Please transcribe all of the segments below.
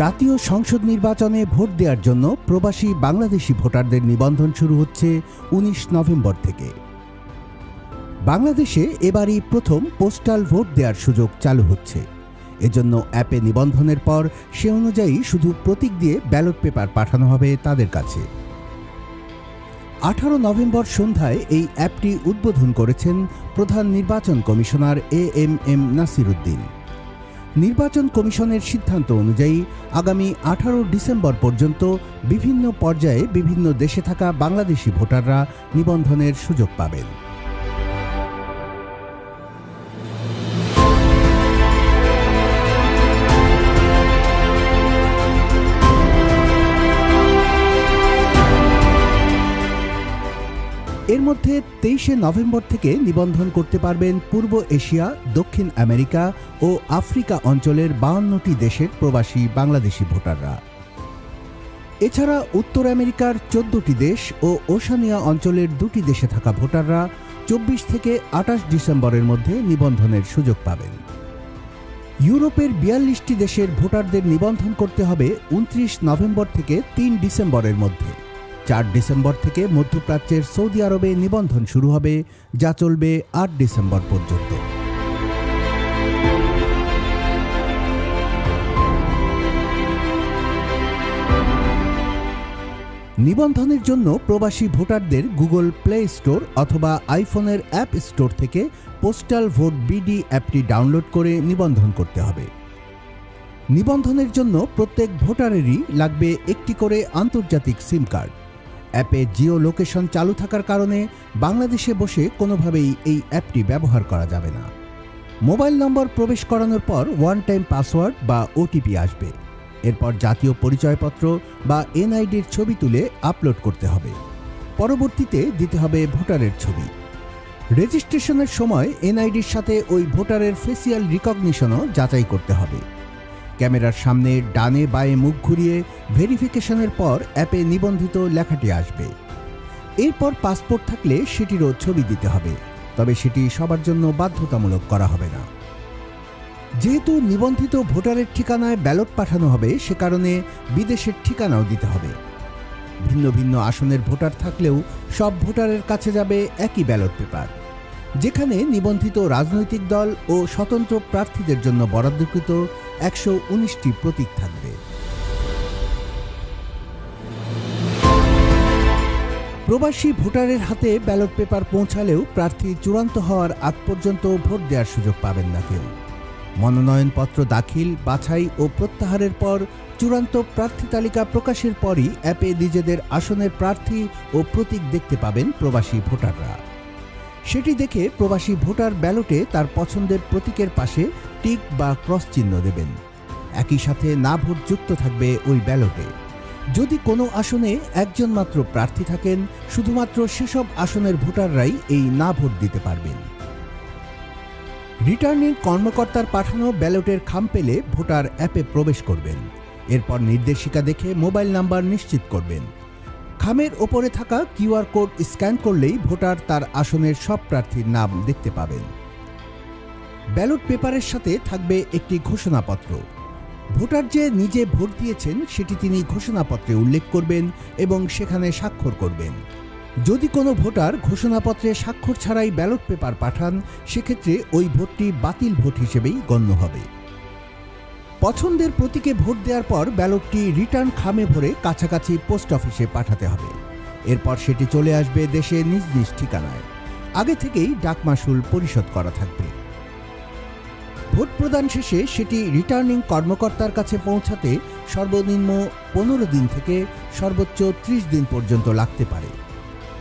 জাতীয় সংসদ নির্বাচনে ভোট দেওয়ার জন্য প্রবাসী বাংলাদেশি ভোটারদের নিবন্ধন শুরু হচ্ছে উনিশ নভেম্বর থেকে। বাংলাদেশে এবারই প্রথম পোস্টাল ভোট দেওয়ার সুযোগ চালু হচ্ছে। এজন্য অ্যাপে নিবন্ধনের পর সে অনুযায়ী শুধু প্রতীক দিয়ে ব্যালট পেপার পাঠানো হবে তাদের কাছে। আঠারো নভেম্বর সন্ধ্যায় এই অ্যাপটি উদ্বোধন করেছেন প্রধান নির্বাচন commissioner A M M Nasir Uddin নির্বাচন কমিশনের সিদ্ধান্ত অনুযায়ী আগামী আঠারো ডিসেম্বর পর্যন্ত বিভিন্ন পর্যায়ে বিভিন্ন দেশে থাকা বাংলাদেশি ভোটাররা নিবন্ধনের সুযোগ পাবেন। তেইশে নভেম্বর থেকে নিবন্ধন করতে পারবেন পূর্ব এশিয়া, দক্ষিণ আমেরিকা ও আফ্রিকা অঞ্চলের বাউন্নটি দেশের প্রবাসী বাংলাদেশি ভোটাররা। এছাড়া উত্তর আমেরিকার চোদ্দটি দেশ ও ওশানিয়া অঞ্চলের দুটি দেশে থাকা ভোটাররা চব্বিশ থেকে আঠাশ ডিসেম্বরের মধ্যে নিবন্ধনের সুযোগ পাবেন। ইউরোপের বিয়াল্লিশটি দেশের ভোটারদের নিবন্ধন করতে হবে উনত্রিশ নভেম্বর থেকে তিন ডিসেম্বরের মধ্যে। চার ডিসেম্বর থেকে মধ্যপ্রাচ্যের সৌদি আরবে নিবন্ধন শুরু হবে, যা চলবে আট ডিসেম্বর পর্যন্ত। নিবন্ধনের জন্য প্রবাসী ভোটারদের গুগল প্লে স্টোর অথবা আইফোনের অ্যাপ স্টোর থেকে পোস্টাল ভোট বিডি অ্যাপটি ডাউনলোড করে নিবন্ধন করতে হবে। নিবন্ধনের জন্য প্রত্যেক ভোটারেরই লাগবে একটি করে আন্তর্জাতিক সিম কার্ড। অ্যাপে জিও লোকেশন চালু থাকার কারণে বাংলাদেশে বসে কোনোভাবেই এই অ্যাপটি ব্যবহার করা যাবে না। মোবাইল নম্বর প্রবেশ করানোর পর ওয়ান টাইম পাসওয়ার্ড বা ওটিপি আসবে। এরপর জাতীয় পরিচয়পত্র বা এনআইডির ছবি তুলে আপলোড করতে হবে। পরবর্তীতে দিতে হবে ভোটারের ছবি। রেজিস্ট্রেশনের সময় এনআইডির সাথে ওই ভোটারের ফেসিয়াল রিকগনিশনও যাচাই করতে হবে। ক্যামেরার সামনে ডানে বায়ে মুখ ঘুরিয়ে ভেরিফিকেশনের পর অ্যাপে নিবন্ধিত লেখাটি আসবে। এরপর পাসপোর্ট থাকলে সেটিরও ছবি দিতে হবে, তবে সেটি সবার জন্য বাধ্যতামূলক করা হবে না। যেহেতু নিবন্ধিত ভোটারের ঠিকানায় ব্যালট পাঠানো হবে, সে কারণে বিদেশের ঠিকানাও দিতে হবে। ভিন্ন ভিন্ন আসনের ভোটার থাকলেও সব ভোটারের কাছে যাবে একই ব্যালট পেপার। যেখানে নিবন্ধিত রাজনৈতিক দল ও স্বতন্ত্র প্রার্থীদের জন্য বরাদ্দকৃত একশো উনিশটি প্রতীক থাকবে। প্রবাসী ভোটারের হাতে ব্যালট পেপার পৌঁছালেও প্রার্থী চূড়ান্ত হওয়ার আগ পর্যন্ত ভোট দেওয়ার সুযোগ পাবেন না কেউ। মনোনয়নপত্র দাখিল, বাছাই ও প্রত্যাহারের পর চূড়ান্ত প্রার্থী তালিকা প্রকাশের পরই অ্যাপে নিজেদের আসনের প্রার্থী ও প্রতীক দেখতে পাবেন প্রবাসী ভোটাররা। সেটি দেখে প্রবাসী ভোটার ব্যালটে তার পছন্দের প্রতীকের পাশে টিক বা ক্রস চিহ্ন দেবেন। একই সাথে না ভোট যুক্ত থাকবে ওই ব্যালটে। যদি কোনো আসনে একজন মাত্র প্রার্থী থাকেন, শুধুমাত্র সেসব আসনের ভোটাররাই এই না ভোট দিতে পারবেন। রিটার্নিং কর্মকর্তার পাঠানো ব্যালটের খাম পেলে ভোটার অ্যাপে প্রবেশ করবেন। এরপর নির্দেশিকা দেখে মোবাইল নাম্বার নিশ্চিত করবেন। খামের ওপরে থাকা কিউআর কোড স্ক্যান করলেই ভোটার তার আসনের সব প্রার্থীর নাম দেখতে পাবেন। ব্যালট পেপারের সাথে থাকবে একটি ঘোষণাপত্র। ভোটার যে নিজে ভোট দিয়েছেন, সেটি তিনি ঘোষণাপত্রে উল্লেখ করবেন এবং সেখানে স্বাক্ষর করবেন। যদি কোনো ভোটার ঘোষণাপত্রে স্বাক্ষর ছাড়াই ব্যালট পেপার পাঠান, সেক্ষেত্রে ওই ভোটটি বাতিল ভোট হিসেবেই গণ্য হবে। পছন্দের প্রতীকে ভোট দেওয়ার পর ব্যালটটি রিটার্ন খামে ভরে কাছাকাছি পোস্ট অফিসে পাঠাতে হবে। এরপর সেটি চলে আসবে দেশে নিজ নিজ ঠিকানায়। আগে থেকেই ডাকমাসুল পরিশোধ করা থাকবে। ভোট প্রদান শেষে সেটি রিটার্নিং কর্মকর্তার কাছে পৌঁছাতে সর্বনিম্ন পনেরো দিন থেকে সর্বোচ্চ ত্রিশ দিন পর্যন্ত লাগতে পারে।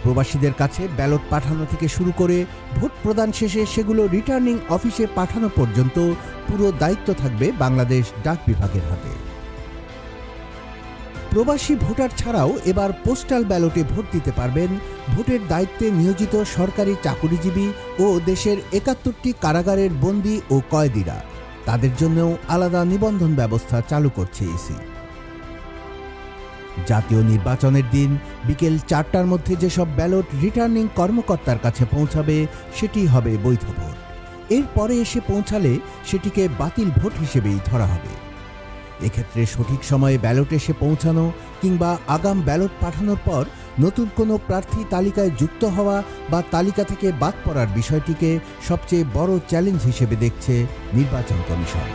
প্রবাসীদের কাছে ব্যালট পাঠানো থেকে শুরু করে ভোট প্রদান শেষে সেগুলো রিটার্নিং অফিসে পাঠানো পর্যন্ত পুরো দায়িত্ব থাকবে বাংলাদেশ ডাক বিভাগের হাতে। প্রবাসী ভোটার ছাড়াও এবার পোস্টাল ব্যালটে ভোট দিতে পারবেন ভোটের দায়িত্বে নিয়োজিত সরকারি চাকুরিজীবী ও দেশের একাত্তরটি কারাগারের বন্দী ও কয়েদিরা। তাদের জন্যও আলাদা নিবন্ধন ব্যবস্থা চালু করছে ইসি। জাতীয় নির্বাচনের দিন বিকেল চারটার মধ্যে যেসব ব্যালট রিটার্নিং কর্মকর্তার কাছে পৌঁছাবে, সেটি হবে বৈধ ভোট। এরপরে এসে পৌঁছালে সেটিকে বাতিল ভোট হিসেবেই ধরা হবে। এক্ষেত্রে সঠিক সময়ে ব্যালট এসে পৌঁছানো কিংবা আগাম ব্যালট পাঠানোর পর নতুন কোনো প্রার্থী তালিকায় যুক্ত হওয়া বা তালিকা থেকে বাদ পড়ার বিষয়টিকে সবচেয়ে বড় চ্যালেঞ্জ হিসেবে দেখছে নির্বাচন কমিশন।